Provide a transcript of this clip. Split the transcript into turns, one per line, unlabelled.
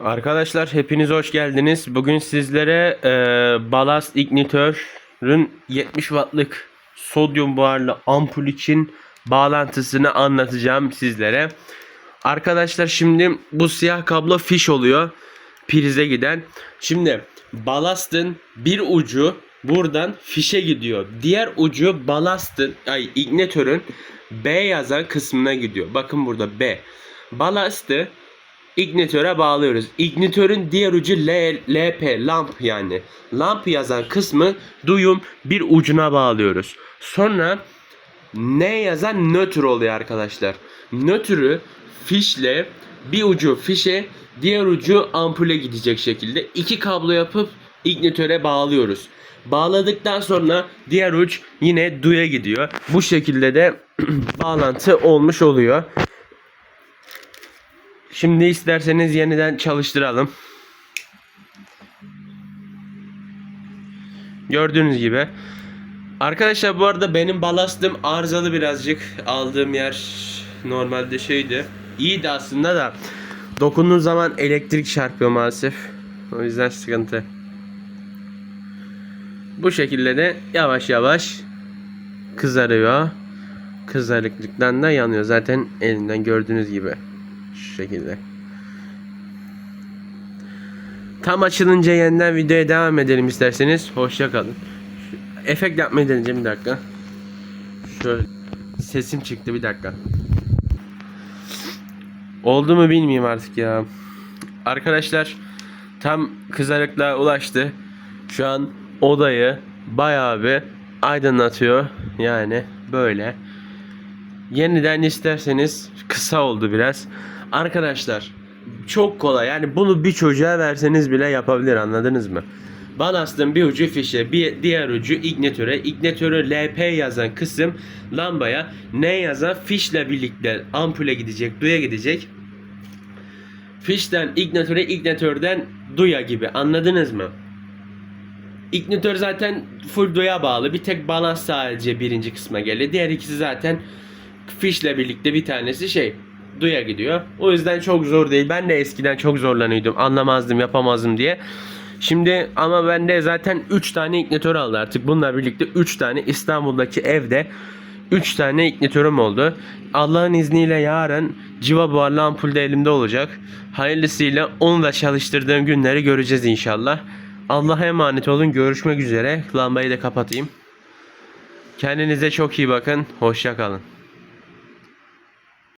Arkadaşlar hepiniz hoş geldiniz. Bugün sizlere e, balast ignitörün 70 wattlık sodyum buharlı ampul için bağlantısını anlatacağım sizlere. Arkadaşlar şimdi bu siyah kablo fiş oluyor prize giden. Şimdi balastın bir ucu buradan fişe gidiyor. Diğer ucu balastın ay ignitörün B yazan kısmına gidiyor. Bakın burada B. Balastı ignitöre bağlıyoruz. Ignitörün diğer ucu L, LP, lamp yani. Lamp yazan kısmı duyum bir ucuna bağlıyoruz. Sonra N yazan nötr oluyor arkadaşlar. Nötrü fişle bir ucu fişe diğer ucu ampule gidecek şekilde iki kablo yapıp ignitöre bağlıyoruz. Bağladıktan sonra diğer uç yine duya gidiyor. Bu şekilde de bağlantı olmuş oluyor. Şimdi isterseniz yeniden çalıştıralım. Gördüğünüz gibi. Arkadaşlar bu arada benim balastım arızalı birazcık. Aldığım yer normalde şeydi. İyiydi aslında da. Dokunduğum zaman elektrik çarpıyor maalesef. O yüzden sıkıntı. Bu şekilde de yavaş yavaş kızarıyor. Kızarıklıktan da yanıyor. Zaten elinden gördüğünüz gibi. Şu şekilde. Tam açılınca yeniden videoya devam edelim isterseniz. Hoşça kalın. Şu- Efekt yapmayı deneyeceğim bir dakika. Şöyle sesim çıktı bir dakika. Oldu mu bilmiyorum artık ya. Arkadaşlar tam kızarıklığa ulaştı. Şu an odayı bayağı bir aydınlatıyor. Yani böyle. Yeniden isterseniz kısa oldu biraz. Arkadaşlar çok kolay. Yani bunu bir çocuğa verseniz bile yapabilir anladınız mı? Balastın bir ucu fişe, bir diğer ucu ignitöre. İgnitörü LP yazan kısım lambaya, N yazan fişle birlikte ampule gidecek, duya gidecek. Fişten ignitöre, ignitörden duya gibi anladınız mı? İgnitör zaten full duya bağlı. Bir tek balans sadece birinci kısma geliyor. Diğer ikisi zaten fişle birlikte bir tanesi şey duya gidiyor. O yüzden çok zor değil. Ben de eskiden çok zorlanıyordum. Anlamazdım, yapamazdım diye. Şimdi ama bende zaten 3 tane ignitör aldı artık. Bununla birlikte 3 tane İstanbul'daki evde 3 tane ignitörüm oldu. Allah'ın izniyle yarın civa buharlı ampul de elimde olacak. Hayırlısıyla onu da çalıştırdığım günleri göreceğiz inşallah. Allah'a emanet olun. Görüşmek üzere. Lambayı da kapatayım. Kendinize çok iyi bakın. Hoşça kalın.